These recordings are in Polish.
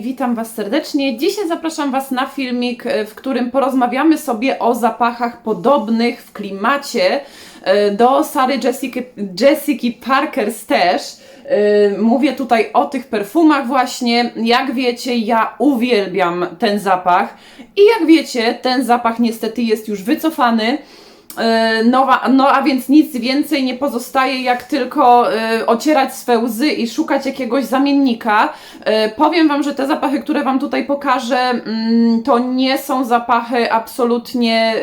witam Was serdecznie. Dzisiaj zapraszam Was na filmik, e, w którym porozmawiamy sobie o zapachach podobnych w klimacie e, do Sary Jessica, Jessica Parker też. E, Mówię tutaj o tych perfumach właśnie. Jak wiecie, ja uwielbiam ten zapach i jak wiecie, ten zapach niestety jest już wycofany. E, No, a- no a więc nic więcej nie pozostaje, jak tylko e, ocierać swe łzy i szukać jakiegoś zamiennika. E, powiem Wam, że te zapachy, które Wam tutaj pokażę, mm, to nie są zapachy absolutnie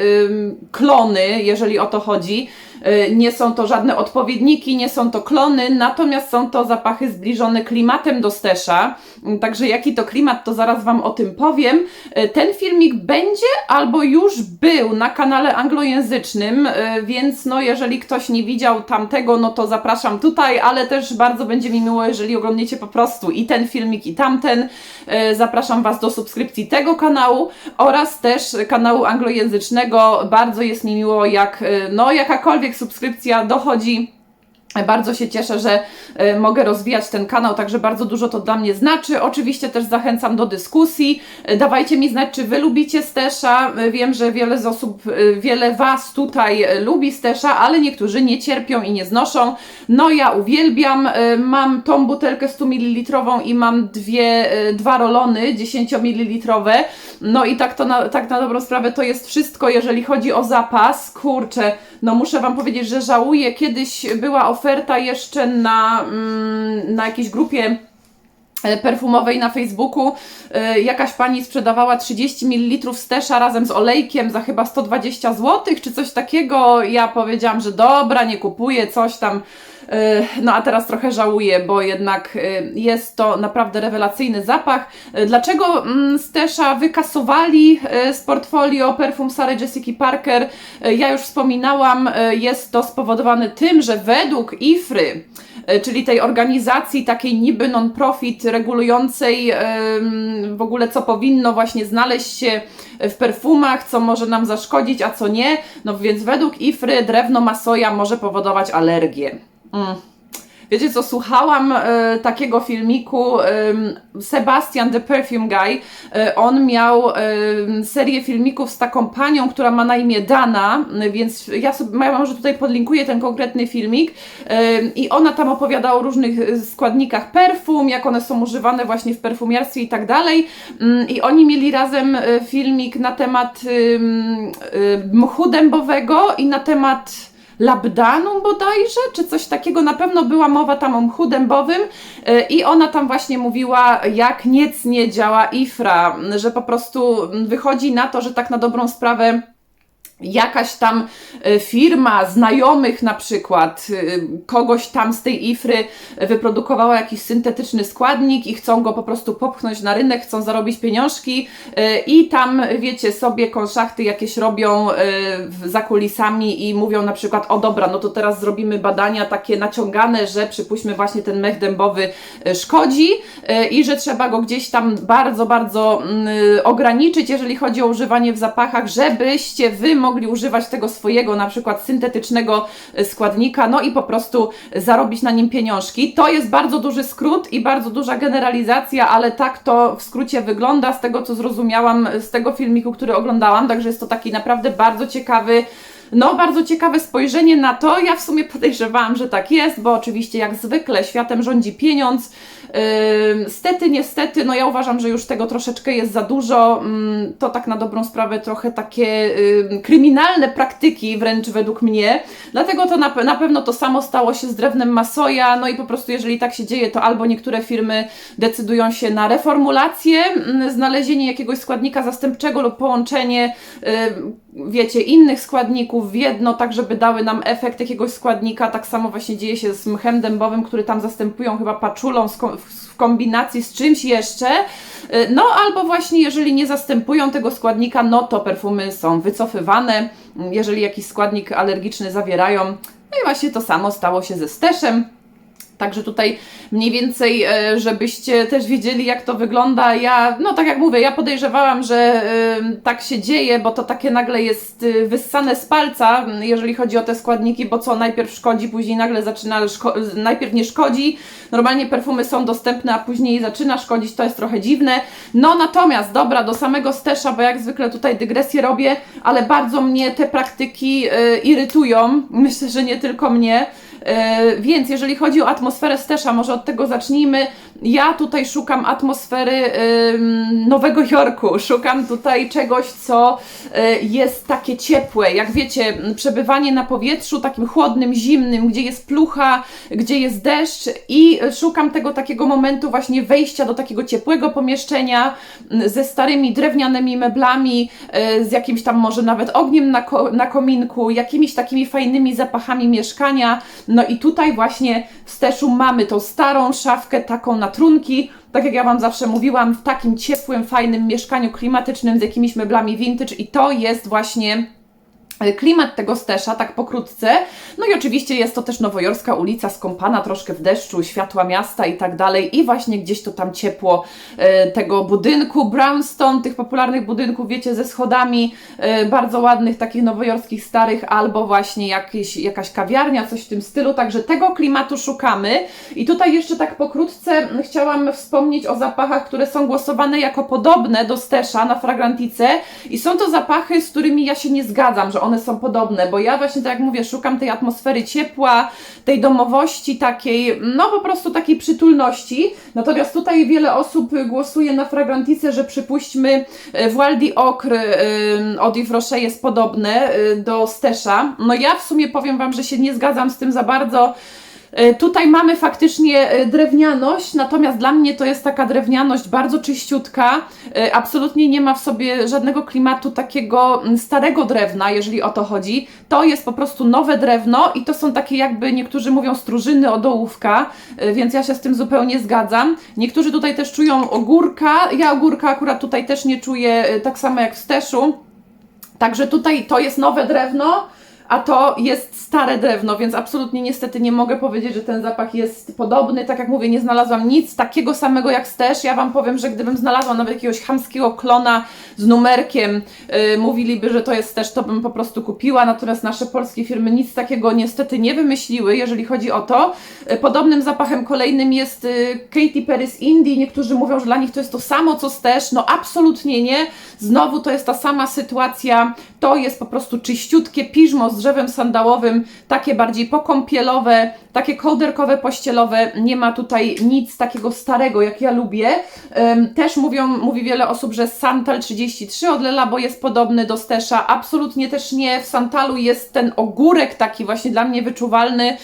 klony, jeżeli o to chodzi. E, Nie są to żadne odpowiedniki, nie są to klony, natomiast są to zapachy zbliżone klimatem do Stesza. Także jaki to klimat, to zaraz Wam o tym powiem. E, Ten filmik będzie albo już był na kanale anglojęzycznym, e, więc no jeżeli ktoś nie widział tamtego, no to zapraszam tutaj, ale też bardzo będzie mi miło, jeżeli oglądniecie po prostu i ten filmik, i tamten. Zapraszam Was do subskrypcji tego kanału oraz też kanału anglojęzycznego. Bardzo jest mi miło, jak no jakakolwiek subskrypcja dochodzi bardzo się cieszę, że e, mogę rozwijać ten kanał, także bardzo dużo to dla mnie znaczy. Oczywiście też zachęcam do dyskusji. E, Dawajcie mi znać, czy Wy lubicie Stesza. E, Wiem, że wiele z osób, wiele Was tutaj lubi Stesza, ale niektórzy nie cierpią i nie znoszą. No ja uwielbiam. Mam tą butelkę 100 ml i mam dwie, dwa rolony 10 ml. No i tak to na, tak na dobrą sprawę to jest wszystko, jeżeli chodzi o zapas. Kurczę, no muszę Wam powiedzieć, że żałuję. Kiedyś była oferta jeszcze na, mm, na jakiejś grupie e, perfumowej na Facebooku. E, Jakaś pani sprzedawała 30 ml stesza razem z olejkiem za chyba 120 zł, czy coś takiego. Ja powiedziałam, że dobra, nie kupuję, coś tam. E, No a teraz trochę żałuję, bo jednak e, jest to naprawdę rewelacyjny zapach. E, Dlaczego mm, Stesza wykasowali z portfolio perfum Sary Jessica Parker? Ja już wspominałam, jest to spowodowane tym, że według IFRY, czyli tej organizacji takiej niby non-profit regulującej w ogóle co powinno właśnie znaleźć się w perfumach, co może nam zaszkodzić, a co nie. No więc według IFRY drewno masoja może powodować alergię. Mm. Wiecie co, słuchałam e, takiego filmiku Sebastian the Perfume Guy. E, on miał serię filmików z taką panią, która ma na imię Dana, więc ja sobie ja może tutaj podlinkuję ten konkretny filmik. I ona tam opowiadała o różnych e, składnikach perfum, jak one są używane właśnie w perfumiarstwie i tak dalej. Mm, I oni mieli razem filmik na temat em, e, mchu dębowego i na temat labdanum bodajże, czy coś takiego. Na pewno była mowa tam o mchu dębowym e, i ona tam właśnie mówiła, jak nic nie działa IFRA, że po prostu wychodzi na to, że tak na dobrą sprawę jakaś tam e, firma znajomych na przykład, e, kogoś tam z tej ifry wyprodukowała jakiś syntetyczny składnik i chcą go po prostu popchnąć na rynek, chcą zarobić pieniążki e, i tam wiecie sobie konszachty jakieś robią za kulisami i mówią na przykład o dobra, no to teraz zrobimy badania takie naciągane, że przypuśćmy właśnie ten mech dębowy szkodzi i że trzeba go gdzieś tam bardzo, bardzo mm, ograniczyć, jeżeli chodzi o używanie w zapachach, żebyście Wy mogli używać tego swojego na przykład syntetycznego e, składnika, no i po prostu zarobić na nim pieniążki. To jest bardzo duży skrót i bardzo duża generalizacja, ale tak to w skrócie wygląda z tego, co zrozumiałam z tego filmiku, który oglądałam, także jest to taki naprawdę bardzo ciekawy no, bardzo ciekawe spojrzenie na to. Ja w sumie podejrzewałam, że tak jest, bo oczywiście jak zwykle światem rządzi pieniądz. Stety, niestety, no ja uważam, że już tego troszeczkę jest za dużo. Ym, to tak na dobrą sprawę trochę takie kryminalne praktyki wręcz według mnie. Dlatego to na, na pewno to samo stało się z drewnem Masoja. No i po prostu jeżeli tak się dzieje, to albo niektóre firmy decydują się na reformulację, mm, znalezienie jakiegoś składnika zastępczego lub połączenie wiecie, innych składników w jedno, tak żeby dały nam efekt jakiegoś składnika. Tak samo właśnie dzieje się z mchem dębowym, który tam zastępują chyba paczulą w kombinacji z czymś jeszcze. Y, No albo właśnie jeżeli nie zastępują tego składnika, no to perfumy są wycofywane, jeżeli jakiś składnik alergiczny zawierają. No i właśnie to samo stało się ze steszem. Także tutaj mniej więcej, e, żebyście też wiedzieli, jak to wygląda. Ja, no tak jak mówię, ja podejrzewałam, że e, tak się dzieje, bo to takie nagle jest e, wyssane z palca, jeżeli chodzi o te składniki, bo co najpierw szkodzi, później nagle zaczyna, najpierw nie szkodzi. Normalnie perfumy są dostępne, a później zaczyna szkodzić, to jest trochę dziwne. No natomiast, dobra, do samego stesza, bo jak zwykle tutaj dygresję robię, ale bardzo mnie te praktyki irytują. Myślę, że nie tylko mnie. E, Więc jeżeli chodzi o atmosferę Stesza, może od tego zacznijmy. Ja tutaj szukam atmosfery Nowego Jorku. Szukam tutaj czegoś, co y, jest takie ciepłe. Jak wiecie, przebywanie na powietrzu takim chłodnym, zimnym, gdzie jest plucha, gdzie jest deszcz i szukam tego takiego momentu właśnie wejścia do takiego ciepłego pomieszczenia ze starymi drewnianymi meblami, y, z jakimś tam może nawet ogniem na, ko- na kominku, jakimiś takimi fajnymi zapachami mieszkania. No i tutaj właśnie w Steszu mamy tą starą szafkę, taką na trunki, tak jak ja Wam zawsze mówiłam, w takim ciepłym, fajnym mieszkaniu klimatycznym z jakimiś meblami vintage. I to jest właśnie klimat tego stesza, tak pokrótce. No i oczywiście jest to też nowojorska ulica skąpana troszkę w deszczu, światła miasta i tak dalej. I właśnie gdzieś to tam ciepło e, tego budynku, brownstone, tych popularnych budynków, wiecie, ze schodami e, bardzo ładnych, takich nowojorskich starych, albo właśnie jakieś, jakaś kawiarnia, coś w tym stylu. Także tego klimatu szukamy. I tutaj jeszcze tak pokrótce chciałam wspomnieć o zapachach, które są głosowane jako podobne do stesza na fragrantice. I są to zapachy, z którymi ja się nie zgadzam, że one są podobne, bo ja właśnie tak jak mówię, szukam tej atmosfery ciepła, tej domowości takiej, no po prostu takiej przytulności. Natomiast tutaj wiele osób głosuje na fragrantice, że przypuśćmy e, Voile d'Ocre e, od Yves Rocher jest podobne e, do Stesza. No ja w sumie powiem Wam, że się nie zgadzam z tym za bardzo. E, Tutaj mamy faktycznie e, drewnianość, natomiast dla mnie to jest taka drewnianość bardzo czyściutka. E, Absolutnie nie ma w sobie żadnego klimatu takiego starego drewna, jeżeli o to chodzi. To jest po prostu nowe drewno i to są takie jakby niektórzy mówią strużyny odołówka, e, więc ja się z tym zupełnie zgadzam. Niektórzy tutaj też czują ogórka. Ja ogórka akurat tutaj też nie czuję tak samo jak w Steszu. Także tutaj to jest nowe drewno, a to jest stare drewno, więc absolutnie niestety nie mogę powiedzieć, że ten zapach jest podobny. Tak jak mówię, nie znalazłam nic takiego samego jak Stesz. Ja Wam powiem, że gdybym znalazła nawet jakiegoś chamskiego klona z numerkiem, yy, mówiliby, że to jest Stesz, to bym po prostu kupiła. Natomiast nasze polskie firmy nic takiego niestety nie wymyśliły, jeżeli chodzi o to. Yy, Podobnym zapachem kolejnym jest yy, Katy Perry z Indii. Niektórzy mówią, że dla nich to jest to samo co Stesz. No absolutnie nie. Znowu to jest ta sama sytuacja. To jest po prostu czyściutkie piżmo z drzewem sandałowym, takie bardziej pokąpielowe, takie kołderkowe, pościelowe. Nie ma tutaj nic takiego starego, jak ja lubię. Też mówią, mówi wiele osób, że Santal 33 od Lelabo jest podobny do Stesza. Absolutnie też nie. W Santalu jest ten ogórek taki właśnie dla mnie wyczuwalny.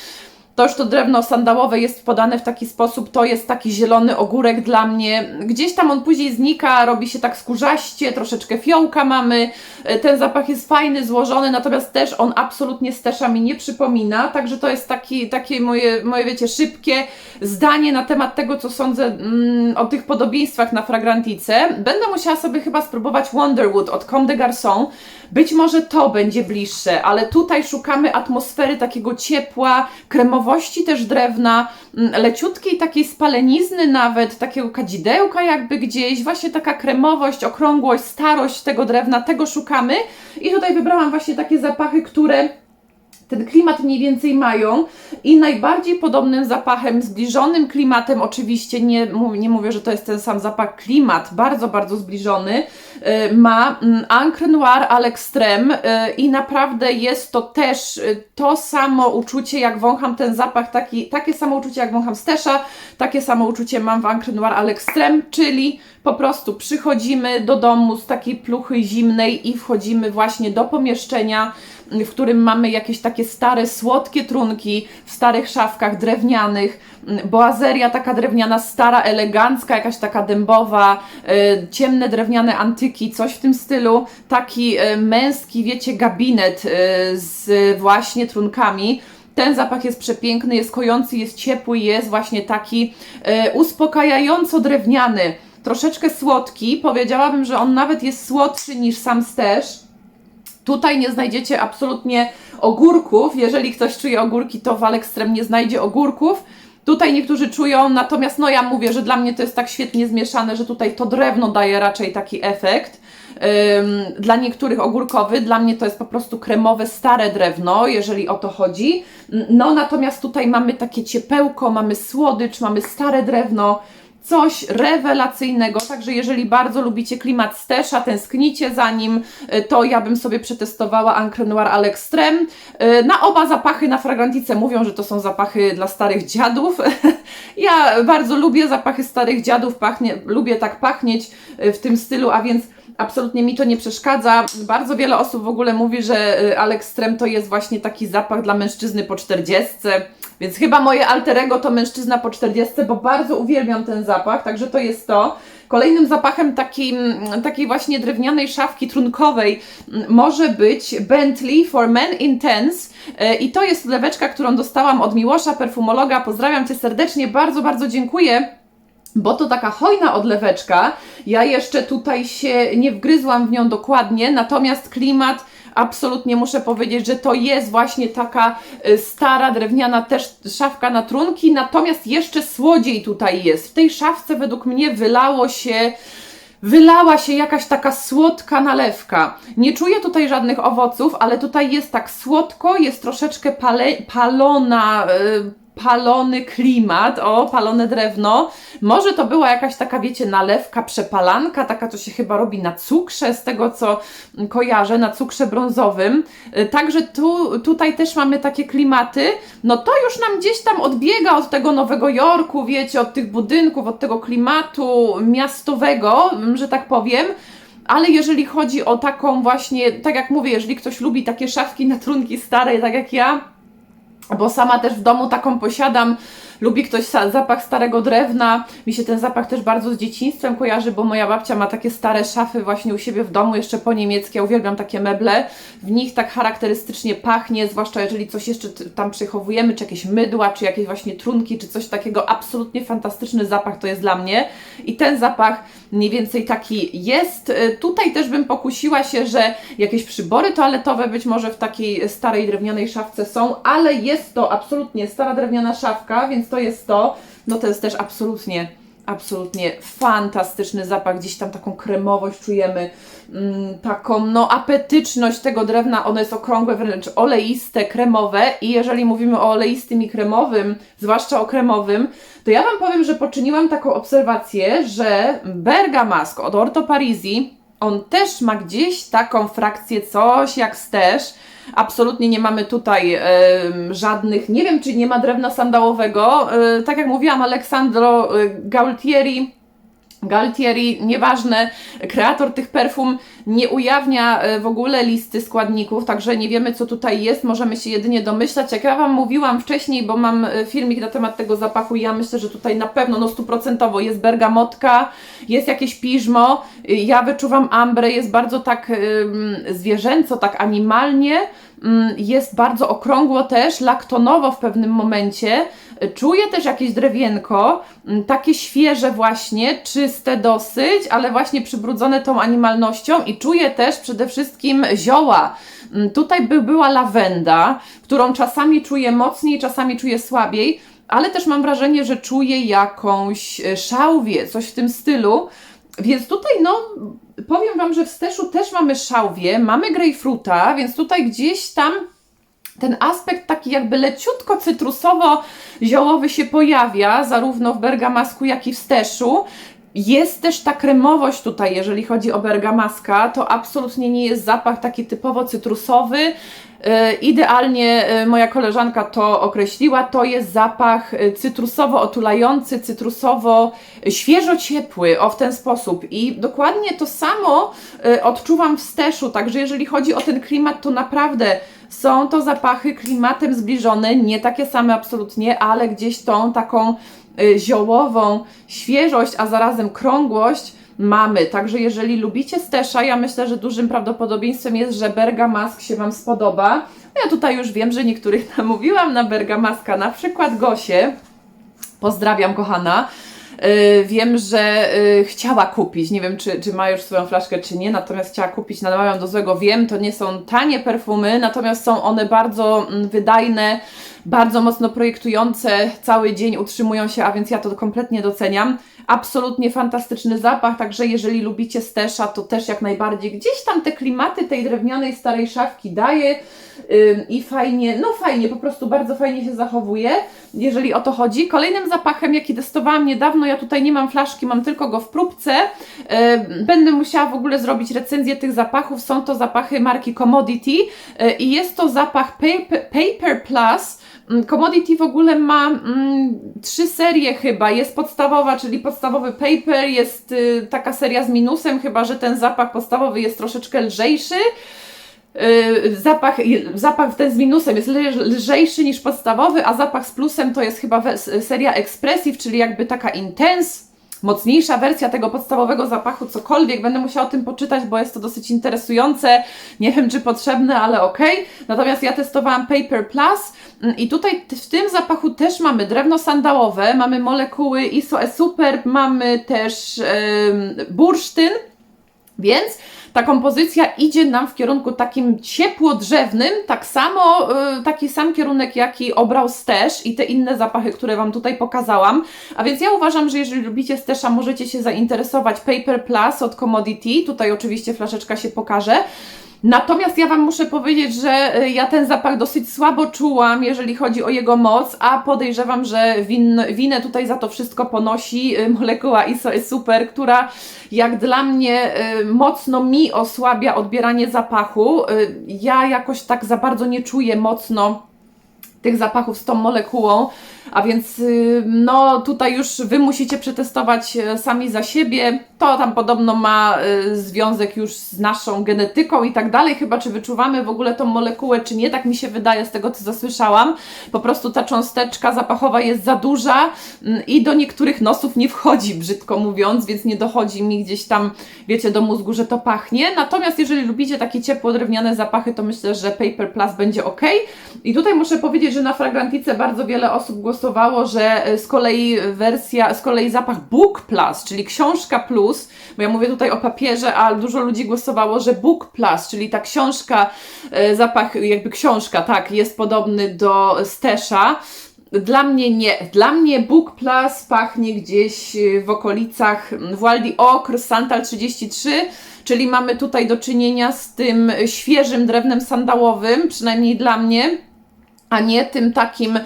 To już to drewno sandałowe jest podane w taki sposób, to jest taki zielony ogórek dla mnie. Gdzieś tam on później znika, robi się tak skórzaście, troszeczkę fiołka mamy. E, Ten zapach jest fajny, złożony, natomiast też on absolutnie stesza mi nie przypomina, także to jest taki, takie moje, moje, wiecie, szybkie zdanie na temat tego, co sądzę mm, o tych podobieństwach na fragrantice. Będę musiała sobie chyba spróbować Wonderwood od Comme des Garçons. Być może to będzie bliższe, ale tutaj szukamy atmosfery takiego ciepła, kremowości też drewna, mm, leciutkiej takiej spalenizny nawet, takiego kadzidełka jakby gdzieś, właśnie taka kremowość, okrągłość, starość tego drewna, tego szukamy. I tutaj wybrałam właśnie takie zapachy, które ten klimat mniej więcej mają i najbardziej podobnym zapachem, zbliżonym klimatem, oczywiście nie, nie mówię, że to jest ten sam zapach, klimat bardzo, bardzo zbliżony, y, ma mm, Ancre Noir à l'extrême y, i naprawdę jest to też y, to samo uczucie, jak wącham ten zapach, taki, takie samo uczucie, jak wącham Stesza, takie samo uczucie mam w Ancre Noir à l'extrême, czyli po prostu przychodzimy do domu z takiej pluchy zimnej i wchodzimy właśnie do pomieszczenia, w którym mamy jakieś takie stare, słodkie trunki w starych szafkach drewnianych, boazeria taka drewniana, stara, elegancka, jakaś taka dębowa, y, ciemne drewniane antyki, coś w tym stylu, taki y, męski, wiecie, gabinet y, z właśnie trunkami. Ten zapach jest przepiękny, jest kojący, jest ciepły, jest właśnie taki uspokajająco drewniany, troszeczkę słodki. Powiedziałabym, że on nawet jest słodszy niż sam stesz. Tutaj nie znajdziecie absolutnie ogórków. Jeżeli ktoś czuje ogórki, to w Alekstrem nie znajdzie ogórków. Tutaj niektórzy czują, natomiast no ja mówię, że dla mnie to jest tak świetnie zmieszane, że tutaj to drewno daje raczej taki efekt. Ym, dla niektórych ogórkowy, dla mnie to jest po prostu kremowe, stare drewno, jeżeli o to chodzi. No natomiast tutaj mamy takie ciepełko, mamy słodycz, mamy stare drewno, coś rewelacyjnego. Także jeżeli bardzo lubicie klimat Stesza, tęsknicie za nim, y, to ja bym sobie przetestowała Ancre Noir à. Y, Na oba zapachy na Fragrantice mówią, że to są zapachy dla starych dziadów. ja bardzo lubię zapachy starych dziadów, pachnie, lubię tak pachnieć y, w tym stylu, a więc absolutnie mi to nie przeszkadza. Bardzo wiele osób w ogóle mówi, że Alex Trem to jest właśnie taki zapach dla mężczyzny po 40, więc chyba moje alterego to mężczyzna po 40, bo bardzo uwielbiam ten zapach, także to jest to. Kolejnym zapachem takim, takiej właśnie drewnianej szafki trunkowej mm, może być Bentley for Men Intense y, i to jest leweczka, którą dostałam od Miłosza, perfumologa. Pozdrawiam Cię serdecznie, bardzo, bardzo dziękuję bo to taka hojna odleweczka. Ja jeszcze tutaj się nie wgryzłam w nią dokładnie, natomiast klimat absolutnie muszę powiedzieć, że to jest właśnie taka y, stara, drewniana też szafka na trunki, natomiast jeszcze słodziej tutaj jest. W tej szafce według mnie wylało się wylała się jakaś taka słodka nalewka. Nie czuję tutaj żadnych owoców, ale tutaj jest tak słodko, jest troszeczkę pale, palona, y, palony klimat, o, palone drewno. Może to była jakaś taka, wiecie, nalewka, przepalanka, taka to się chyba robi na cukrze, z tego co kojarzę, na cukrze brązowym. Y, Także tu, tutaj też mamy takie klimaty. No to już nam gdzieś tam odbiega od tego Nowego Jorku, wiecie, od tych budynków, od tego klimatu miastowego, że tak powiem. Ale jeżeli chodzi o taką właśnie, tak jak mówię, jeżeli ktoś lubi takie szafki na trunki stare, tak jak ja, bo sama też w domu taką posiadam. Lubi ktoś zapach starego drewna. Mi się ten zapach też bardzo z dzieciństwem kojarzy, bo moja babcia ma takie stare szafy właśnie u siebie w domu, jeszcze po niemieckie. Ja uwielbiam takie meble. W nich tak charakterystycznie pachnie, zwłaszcza jeżeli coś jeszcze tam przechowujemy, czy jakieś mydła, czy jakieś właśnie trunki, czy coś takiego. Absolutnie fantastyczny zapach to jest dla mnie. I ten zapach mniej więcej taki jest. Y, Tutaj też bym pokusiła się, że jakieś przybory toaletowe być może w takiej starej drewnianej szafce są, ale jest to absolutnie stara drewniana szafka, więc to jest to. No to jest też absolutnie, absolutnie fantastyczny zapach. Gdzieś tam taką kremowość czujemy, mm, taką no apetyczność tego drewna. Ono jest okrągłe, wręcz oleiste, kremowe i jeżeli mówimy o oleistym i kremowym, zwłaszcza o kremowym, to ja Wam powiem, że poczyniłam taką obserwację, że Bergamask od Orto Parisi, on też ma gdzieś taką frakcję, coś jak stesz. Absolutnie nie mamy tutaj żadnych, nie wiem czy nie ma drewna sandałowego. E, tak jak mówiłam, Aleksandro e, Gaultieri Galtieri, nieważne, kreator tych perfum nie ujawnia e, w ogóle listy składników, także nie wiemy co tutaj jest, możemy się jedynie domyślać. Jak ja Wam mówiłam wcześniej, bo mam e, filmik na temat tego zapachu i ja myślę, że tutaj na pewno, no stuprocentowo jest bergamotka, jest jakieś piżmo, y, ja wyczuwam ambrę, jest bardzo tak zwierzęco, tak animalnie, ym, jest bardzo okrągło też, laktonowo w pewnym momencie, Czuję też jakieś drewienko, mm, takie świeże właśnie, czyste dosyć, ale właśnie przybrudzone tą animalnością i czuję też przede wszystkim zioła. Mm, Tutaj by była lawenda, którą czasami czuję mocniej, czasami czuję słabiej, ale też mam wrażenie, że czuję jakąś e, szałwię, coś w tym stylu. Więc tutaj, no, powiem Wam, że w steszu też mamy szałwię, mamy grejpfruta, więc tutaj gdzieś tam ten aspekt taki jakby leciutko cytrusowo-ziołowy się pojawia, zarówno w bergamasku, jak i w steszu. Jest też ta kremowość tutaj, jeżeli chodzi o bergamaska, to absolutnie nie jest zapach taki typowo cytrusowy. E, Idealnie e, moja koleżanka to określiła, to jest zapach e, cytrusowo otulający, cytrusowo świeżo ciepły, o w ten sposób. I dokładnie to samo odczuwam w steszu, także jeżeli chodzi o ten klimat, to naprawdę są to zapachy klimatem zbliżone, nie takie same absolutnie, ale gdzieś tą taką y, ziołową świeżość, a zarazem krągłość mamy. Także jeżeli lubicie stesza, ja myślę, że dużym prawdopodobieństwem jest, że Bergamask się Wam spodoba. Ja tutaj już wiem, że niektórych namówiłam na Bergamaska, na przykład Gosię. Pozdrawiam, kochana. Yy, wiem, że yy, chciała kupić, nie wiem czy, czy ma już swoją flaszkę czy nie, natomiast chciała kupić, namawiam do złego, wiem, to nie są tanie perfumy, natomiast są one bardzo mm, wydajne, bardzo mocno projektujące, cały dzień utrzymują się, a więc ja to kompletnie doceniam. Absolutnie fantastyczny zapach, także jeżeli lubicie stesza, to też jak najbardziej gdzieś tam te klimaty tej drewnianej starej szafki daje ym, i fajnie, no fajnie, po prostu bardzo fajnie się zachowuje, jeżeli o to chodzi. Kolejnym zapachem, jaki testowałam niedawno, ja tutaj nie mam flaszki, mam tylko go w próbce, ym, będę musiała w ogóle zrobić recenzję tych zapachów, są to zapachy marki Commodity yy, i jest to zapach Paper, Paper Plus, Commodity w ogóle ma mm, trzy serie chyba. Jest podstawowa, czyli podstawowy paper, jest y, taka seria z minusem, chyba że ten zapach podstawowy jest troszeczkę lżejszy. Y, zapach, zapach ten z minusem jest lżejszy niż podstawowy, a zapach z plusem to jest chyba seria Expressive, czyli jakby taka intense mocniejsza wersja tego podstawowego zapachu, cokolwiek. Będę musiała o tym poczytać, bo jest to dosyć interesujące. Nie wiem, czy potrzebne, ale ok. Natomiast ja testowałam Paper Plus mm, i tutaj w tym zapachu też mamy drewno sandałowe, mamy molekuły ISO E Super, mamy też yy, bursztyn, więc ta kompozycja idzie nam w kierunku takim ciepłodrzewnym, tak samo, yy, taki sam kierunek, jaki obrał Stesz i te inne zapachy, które Wam tutaj pokazałam. A więc ja uważam, że jeżeli lubicie Stesza, możecie się zainteresować Paper Plus od Commodity. Tutaj oczywiście flaszeczka się pokaże. Natomiast ja Wam muszę powiedzieć, że y, ja ten zapach dosyć słabo czułam, jeżeli chodzi o jego moc, a podejrzewam, że win, winę tutaj za to wszystko ponosi y, molekuła ISO super, która jak dla mnie y, mocno mi osłabia odbieranie zapachu. Ja jakoś tak za bardzo nie czuję mocno tych zapachów z tą molekułą. A więc y, no tutaj już Wy musicie przetestować e, sami za siebie. To tam podobno ma e, związek już z naszą genetyką i tak dalej. Chyba czy wyczuwamy w ogóle tą molekułę, czy nie, tak mi się wydaje z tego, co zasłyszałam. Po prostu ta cząsteczka zapachowa jest za duża mm, i do niektórych nosów nie wchodzi, brzydko mówiąc, więc nie dochodzi mi gdzieś tam, wiecie, do mózgu, że to pachnie. Natomiast jeżeli lubicie takie ciepło drewniane zapachy, to myślę, że Paper Plus będzie ok. I tutaj muszę powiedzieć, że na Fragrantice bardzo wiele osób głosowało że e, z kolei wersja, z kolei zapach Book Plus, czyli książka plus, bo ja mówię tutaj o papierze, a dużo ludzi głosowało, że Book Plus, czyli ta książka, e, zapach jakby książka, tak, jest podobny do Stesza. Dla mnie nie. Dla mnie Book Plus pachnie gdzieś w okolicach Waldi Okr, Santal 33, czyli mamy tutaj do czynienia z tym świeżym drewnem sandałowym, przynajmniej dla mnie a nie tym takim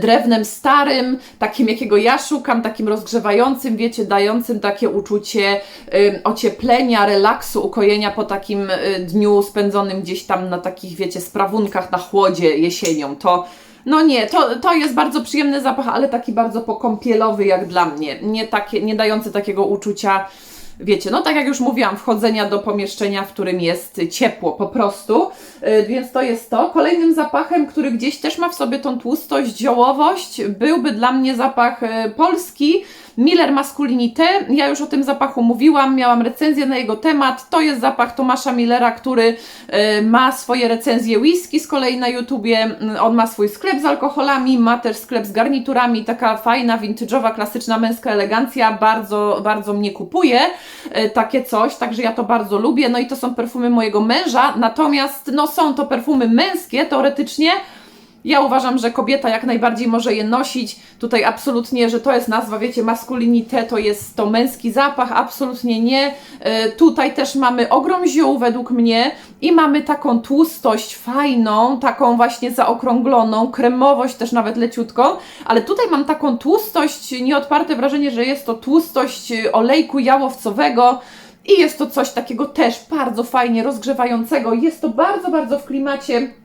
drewnem starym, takim jakiego ja szukam, takim rozgrzewającym, wiecie, dającym takie uczucie y, ocieplenia, relaksu, ukojenia po takim y, dniu spędzonym gdzieś tam na takich, wiecie, sprawunkach na chłodzie jesienią. To no nie, to, to jest bardzo przyjemny zapach, ale taki bardzo pokąpielowy jak dla mnie. Nie, takie, nie dający takiego uczucia wiecie, no tak jak już mówiłam, wchodzenia do pomieszczenia, w którym jest ciepło po prostu, yy, więc to jest to. Kolejnym zapachem, który gdzieś też ma w sobie tą tłustość, ziołowość, byłby dla mnie zapach yy, polski, Miller Masculinite. Ja już o tym zapachu mówiłam, miałam recenzję na jego temat. To jest zapach Tomasza Millera, który yy, ma swoje recenzje whisky z kolei na YouTubie. On ma swój sklep z alkoholami, ma też sklep z garniturami, taka fajna, vintage'owa, klasyczna męska elegancja. Bardzo, bardzo mnie kupuje. E, takie coś, także ja to bardzo lubię. No i to są perfumy mojego męża, natomiast no są to perfumy męskie teoretycznie. Ja uważam, że kobieta jak najbardziej może je nosić. Tutaj absolutnie, że to jest nazwa, wiecie, masculinite, to jest to męski zapach, absolutnie nie. E, tutaj też mamy ogrom ziół według mnie i mamy taką tłustość fajną, taką właśnie zaokrągloną, kremowość też nawet leciutką, ale tutaj mam taką tłustość, nieodparte wrażenie, że jest to tłustość olejku jałowcowego, i jest to coś takiego też bardzo fajnie rozgrzewającego. Jest to bardzo, bardzo w klimacie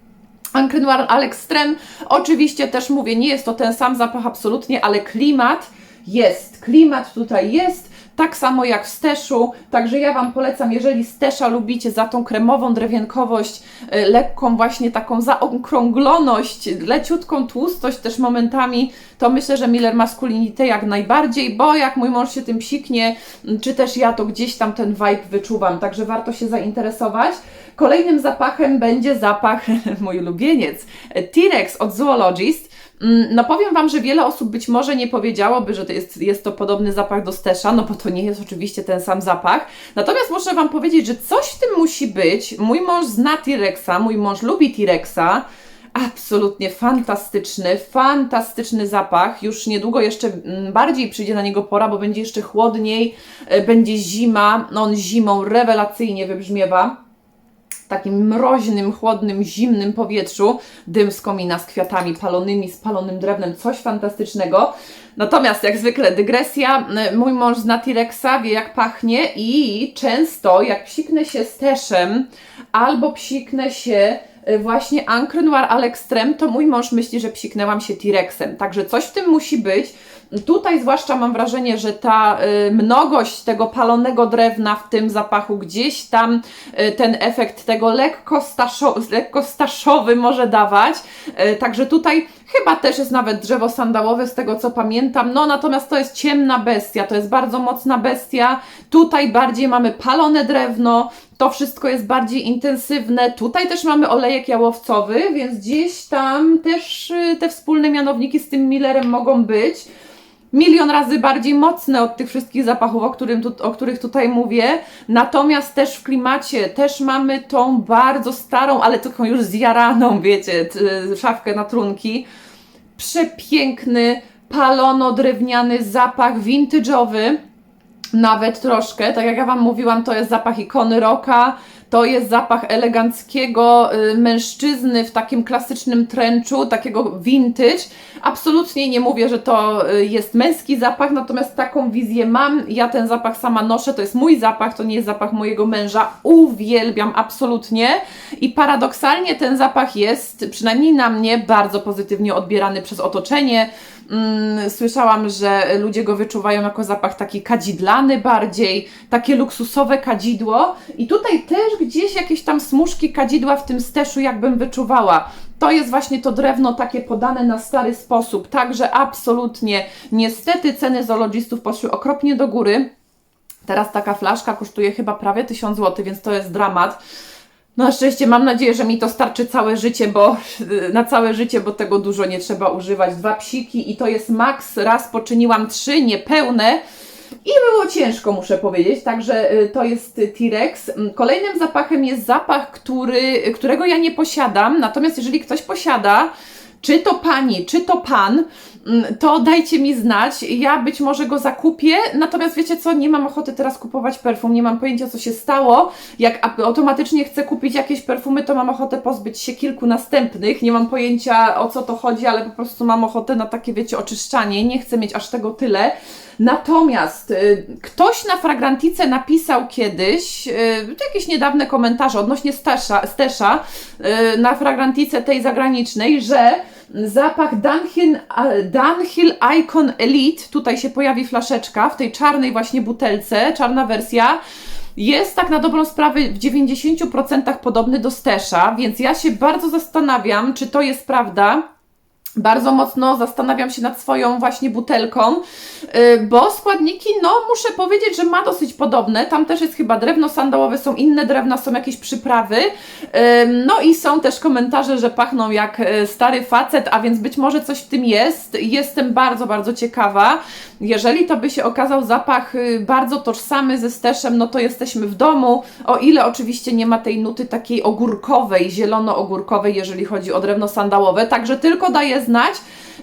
Ancre Noir Alex Strem. Oczywiście też mówię, nie jest to ten sam zapach absolutnie, ale klimat jest. Klimat tutaj jest tak samo jak w steszu, także ja Wam polecam, jeżeli stesza lubicie za tą kremową drewienkowość, y, lekką właśnie taką zaokrągloność, leciutką tłustość też momentami, to myślę, że Miller Masculinity jak najbardziej, bo jak mój mąż się tym psiknie, czy też ja to gdzieś tam ten vibe wyczuwam, także warto się zainteresować. Kolejnym zapachem będzie zapach, mój ulubieniec, T-Rex od Zoologist. Mm, no powiem Wam, że wiele osób być może nie powiedziałoby, że to jest, jest to podobny zapach do Stesza, no bo to nie jest oczywiście ten sam zapach. Natomiast muszę Wam powiedzieć, że coś w tym musi być. Mój mąż zna T-Rexa, mój mąż lubi T-Rexa, absolutnie fantastyczny, fantastyczny zapach. Już niedługo jeszcze mm, bardziej przyjdzie na niego pora, bo będzie jeszcze chłodniej, e, będzie zima. No on zimą rewelacyjnie wybrzmiewa takim mroźnym, chłodnym, zimnym powietrzu, dym z komina z kwiatami palonymi, z palonym drewnem, coś fantastycznego. Natomiast jak zwykle dygresja, y, mój mąż zna T-Rexa, wie jak pachnie i często jak psiknę się z teszem albo psiknę się y, właśnie Ancre Noir à l'extrême, to mój mąż myśli, że psiknęłam się T-Rexem. Także coś w tym musi być. Tutaj zwłaszcza mam wrażenie, że ta y, mnogość tego palonego drewna w tym zapachu, gdzieś tam y, ten efekt tego lekko, staszo, lekko staszowy może dawać. Y, także tutaj chyba też jest nawet drzewo sandałowe z tego co pamiętam. No natomiast to jest ciemna bestia, to jest bardzo mocna bestia. Tutaj bardziej mamy palone drewno, to wszystko jest bardziej intensywne. Tutaj też mamy olejek jałowcowy, więc gdzieś tam też te wspólne mianowniki z tym Millerem mogą być milion razy bardziej mocne od tych wszystkich zapachów, o, którym tu, o których tutaj mówię. Natomiast też w klimacie też mamy tą bardzo starą, ale taką już zjaraną, wiecie, szafkę na trunki. Przepiękny, palono-drewniany zapach vintage'owy. Nawet troszkę, tak jak ja Wam mówiłam, to jest zapach ikony rocka to jest zapach eleganckiego y, mężczyzny w takim klasycznym trenczu, takiego vintage. Absolutnie nie mówię, że to y, jest męski zapach, natomiast taką wizję mam. Ja ten zapach sama noszę, to jest mój zapach, to nie jest zapach mojego męża. Uwielbiam absolutnie i paradoksalnie ten zapach jest, przynajmniej na mnie, bardzo pozytywnie odbierany przez otoczenie. Mm, słyszałam, że ludzie go wyczuwają jako zapach taki kadzidlany bardziej, takie luksusowe kadzidło. I tutaj też gdzieś jakieś tam smuszki kadzidła w tym steszu jakbym wyczuwała. To jest właśnie to drewno takie podane na stary sposób. Także absolutnie, niestety ceny zoologistów poszły okropnie do góry. Teraz taka flaszka kosztuje chyba prawie 1000 zł, więc to jest dramat. No na szczęście mam nadzieję, że mi to starczy całe życie, bo na całe życie, bo tego dużo nie trzeba używać. Dwa psiki i to jest maks. Raz poczyniłam trzy niepełne. I było ciężko, muszę powiedzieć, także y, to jest T-Rex. Mm, kolejnym zapachem jest zapach, który, którego ja nie posiadam, natomiast jeżeli ktoś posiada, czy to pani, czy to pan, to dajcie mi znać. Ja być może go zakupię, natomiast wiecie co, nie mam ochoty teraz kupować perfum, nie mam pojęcia co się stało. Jak automatycznie chcę kupić jakieś perfumy, to mam ochotę pozbyć się kilku następnych. Nie mam pojęcia o co to chodzi, ale po prostu mam ochotę na takie, wiecie, oczyszczanie. Nie chcę mieć aż tego tyle. Natomiast y, ktoś na Fragrantice napisał kiedyś, y, jakieś niedawne komentarze odnośnie Stesza, Stesza y, na Fragrantice tej zagranicznej, że zapach Dunhill, Dunhill Icon Elite, tutaj się pojawi flaszeczka w tej czarnej właśnie butelce, czarna wersja, jest tak na dobrą sprawę w 90% podobny do Stesza, więc ja się bardzo zastanawiam, czy to jest prawda bardzo mocno zastanawiam się nad swoją właśnie butelką, y, bo składniki, no muszę powiedzieć, że ma dosyć podobne. Tam też jest chyba drewno sandałowe, są inne drewna, są jakieś przyprawy. No i są też komentarze, że pachną jak y, stary facet, a więc być może coś w tym jest. Jestem bardzo, bardzo ciekawa. Jeżeli to by się okazał zapach y, bardzo tożsamy ze steszem, no to jesteśmy w domu. O ile oczywiście nie ma tej nuty takiej ogórkowej, zielono-ogórkowej, jeżeli chodzi o drewno sandałowe. Także tylko daję znać,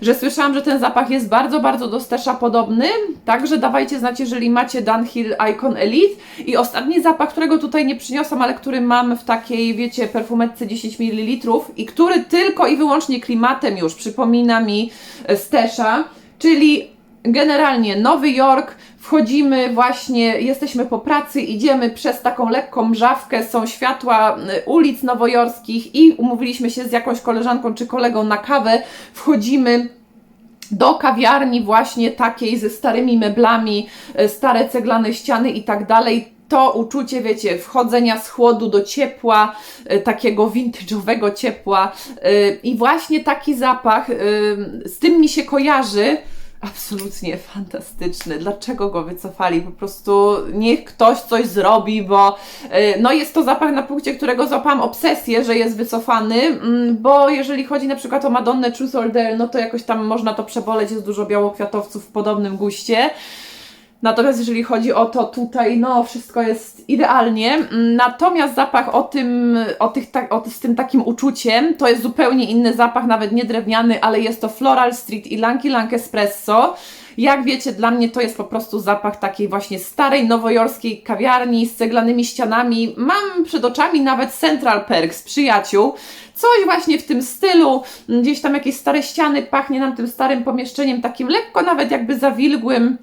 że słyszałam, że ten zapach jest bardzo, bardzo do stesza podobny. Także dawajcie znać, jeżeli macie Dunhill Icon Elite. I ostatni zapach, którego tutaj nie przyniosłam, ale który mam w takiej, wiecie, perfumetce 10 ml i który tylko i wyłącznie klimatem już przypomina mi e, stesza, czyli generalnie Nowy Jork, wchodzimy właśnie, jesteśmy po pracy, idziemy przez taką lekką mrzawkę, są światła y, ulic nowojorskich i umówiliśmy się z jakąś koleżanką czy kolegą na kawę, wchodzimy do kawiarni właśnie takiej ze starymi meblami, y, stare ceglane ściany i tak dalej. To uczucie, wiecie, wchodzenia z chłodu do ciepła, y, takiego vintage'owego ciepła i właśnie taki zapach, z tym mi się kojarzy, absolutnie fantastyczny. Dlaczego go wycofali? Po prostu niech ktoś coś zrobi, bo y, no jest to zapach na punkcie, którego złapałam obsesję, że jest wycofany, mm, bo jeżeli chodzi na przykład o Madonnę Truth or Dare, no to jakoś tam można to przeboleć, jest dużo białokwiatowców w podobnym guście. Natomiast jeżeli chodzi o to tutaj, no wszystko jest idealnie. Mm, Natomiast zapach o tym, o tych, tak, o, z tym takim uczuciem, to jest zupełnie inny zapach, nawet nie drewniany, ale jest to Floral Street i Lanky Lank Espresso. Jak wiecie, dla mnie to jest po prostu zapach takiej właśnie starej, nowojorskiej kawiarni z ceglanymi ścianami. Mam przed oczami nawet Central Perk z przyjaciół. Coś właśnie w tym stylu, gdzieś tam jakieś stare ściany, pachnie nam tym starym pomieszczeniem, takim lekko nawet jakby zawilgłym.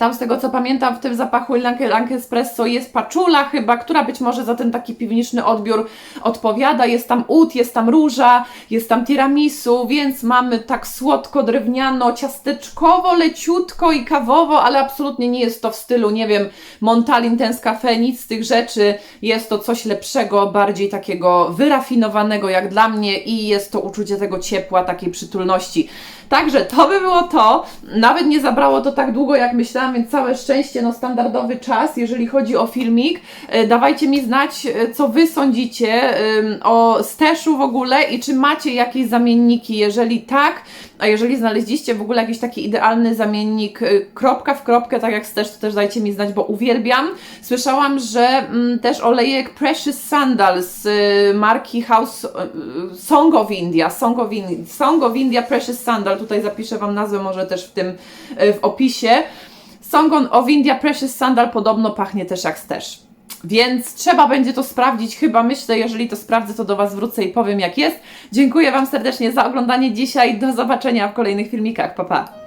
Tam z tego co pamiętam, w tym zapachu Lanke Espresso jest paczula chyba, która być może za ten taki piwniczny odbiór odpowiada. Jest tam ud, jest tam róża, jest tam tiramisu, więc mamy tak słodko, drewniano, ciasteczkowo, leciutko i kawowo, ale absolutnie nie jest to w stylu, nie wiem, Montal Intense Cafe, nic z tych rzeczy. Jest to coś lepszego, bardziej takiego wyrafinowanego jak dla mnie i jest to uczucie tego ciepła, takiej przytulności. Także to by było to. Nawet nie zabrało to tak długo, jak myślałam, więc całe szczęście, no standardowy czas, jeżeli chodzi o filmik. E, Dawajcie mi znać, e, co Wy sądzicie o Stashu w ogóle i czy macie jakieś zamienniki. Jeżeli tak, a jeżeli znaleźliście w ogóle jakiś taki idealny zamiennik y, kropka w kropkę, tak jak Stash, to też dajcie mi znać, bo uwielbiam. Słyszałam, że mm, też olejek Precious Sandal z marki House Song of India, Song of, In Song of India Precious Sandal, tutaj zapiszę Wam nazwę może też w tym w opisie. Song of India Precious Sandal podobno pachnie też jak Stash. Więc trzeba będzie to sprawdzić, chyba myślę, jeżeli to sprawdzę, to do Was wrócę i powiem jak jest. Dziękuję Wam serdecznie za oglądanie dzisiaj, do zobaczenia w kolejnych filmikach, pa pa!